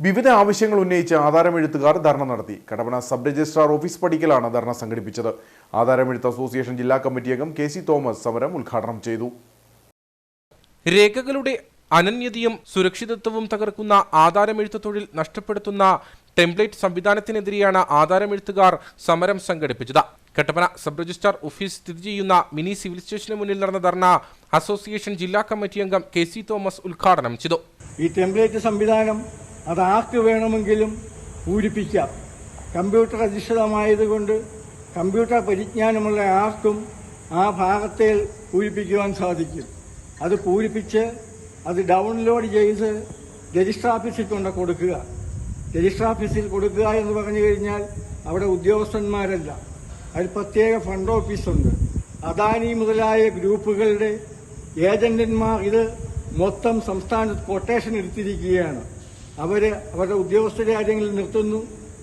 വിവിധ ആവശ്യങ്ങൾ ഉന്നയിച്ച് ആധാരമെഴുത്തുകാർ ധർണ നടത്തി. കടപ്പന സബ് രജിസ്ട്രാർ ഓഫീസ് പടിക്കലാണ് ധർണ സംഘടിപ്പിച്ചത്. ആധാരമെഴുത്ത് അസോസിയേഷൻ ജില്ലാ കമ്മിറ്റി അംഗം കെ സി തോമസ് സമരം ഉദ്ഘാടനം ചെയ്തു. രേഖകളുടെ അനന്യതയും സുരക്ഷിതത്വവും തകർക്കുന്ന ആധാരമെഴുത്ത് തൊഴിൽ നഷ്ടപ്പെടുത്തുന്ന ടെംപ്ലേറ്റ് സംവിധാനത്തിനെതിരെയാണ് ആധാരമെഴുത്തുകാർ സമരം സംഘടിപ്പിച്ചത്. കട്ടപ്പന സബ് രജിസ്ട്രാർ ഓഫീസ് സ്ഥിതി ചെയ്യുന്ന മിനി സിവിൽ സ്റ്റേഷന് മുന്നിൽ നടന്ന ധർണ അസോസിയേഷൻ ജില്ലാ കമ്മിറ്റി അംഗം കെ സി തോമസ് ഉദ്ഘാടനം ചെയ്തു. ഈ ടെംപ്ലേറ്റ് സംവിധാനം അത് ആർക്ക് വേണമെങ്കിലും പൂരിപ്പിക്കാം. കമ്പ്യൂട്ടർ അധിഷ്ഠിതമായതുകൊണ്ട് കമ്പ്യൂട്ടർ പരിജ്ഞാനമുള്ള ആർക്കും ആ ഭാഗത്തെ പൂരിപ്പിക്കുവാൻ സാധിക്കും. അത് പൂരിപ്പിച്ച് അത് ഡൗൺലോഡ് ചെയ്ത് രജിസ്റ്റർ ഓഫീസിൽ കൊണ്ട് കൊടുക്കുക. രജിസ്റ്റർ ഓഫീസിൽ കൊടുക്കുക എന്ന് പറഞ്ഞു കഴിഞ്ഞാൽ അവിടെ ഉദ്യോഗസ്ഥന്മാരല്ല. അതിൽ പ്രത്യേക ഫണ്ട് ഓഫീസുണ്ട് അദാനി മുതലായ ഗ്രൂപ്പുകളുടെ ഏജന്റന്മാർ ഇത് മൊത്തം സംസ്ഥാനത്ത് കൊട്ടേഷൻ എടുത്തിരിക്കുകയാണ്. അവർ അവരുടെ ഉദ്യോഗസ്ഥരെ ആരെങ്കിലും നിർത്തുന്നു.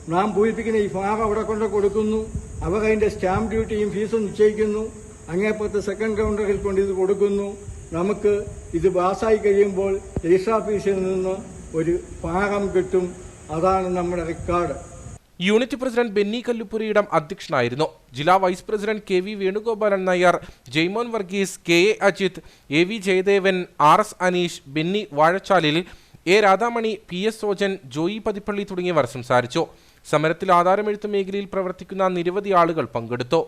നാം പൂരിപ്പിക്കുന്ന ഈ ഫാം അവിടെ കൊണ്ട് കൊടുക്കുന്നു. അവർ അതിന്റെ സ്റ്റാമ്പ് ഡ്യൂട്ടിയും ഫീസും നിശ്ചയിക്കുന്നു. അങ്ങേപ്പുറത്ത് സെക്കൻഡ് കൗണ്ടറിൽ കൊണ്ട് ഇത് കൊടുക്കുന്നു. നമുക്ക് ഇത് പാസ്സായി കഴിയുമ്പോൾ രജിസ്റ്റർ ഓഫീസിൽ നിന്ന് ഒരു ഭാഗം കിട്ടും. അതാണ് നമ്മുടെ റെക്കോർഡ് യൂണിറ്റ് പ്രസിഡന്റ് ബെന്നി കല്ലുപുരിയുടെ അധ്യക്ഷനായിരുന്നു. ജില്ലാ vice president K V Venugopalan Nair Jaimon Varghese K A Ajith A V Jayadevan R S Aneesh Benny വാഴച്ചാലിൽ A Radhamani P S Sojan Joy Pathippally തുടങ്ങിയവർ സംസാരിച്ചു. സമരത്തിൽ ആധാരമെഴുത്ത് മേഖലയിൽ പ്രവർത്തിക്കുന്ന നിരവധി ആളുകൾ പങ്കെടുത്തു.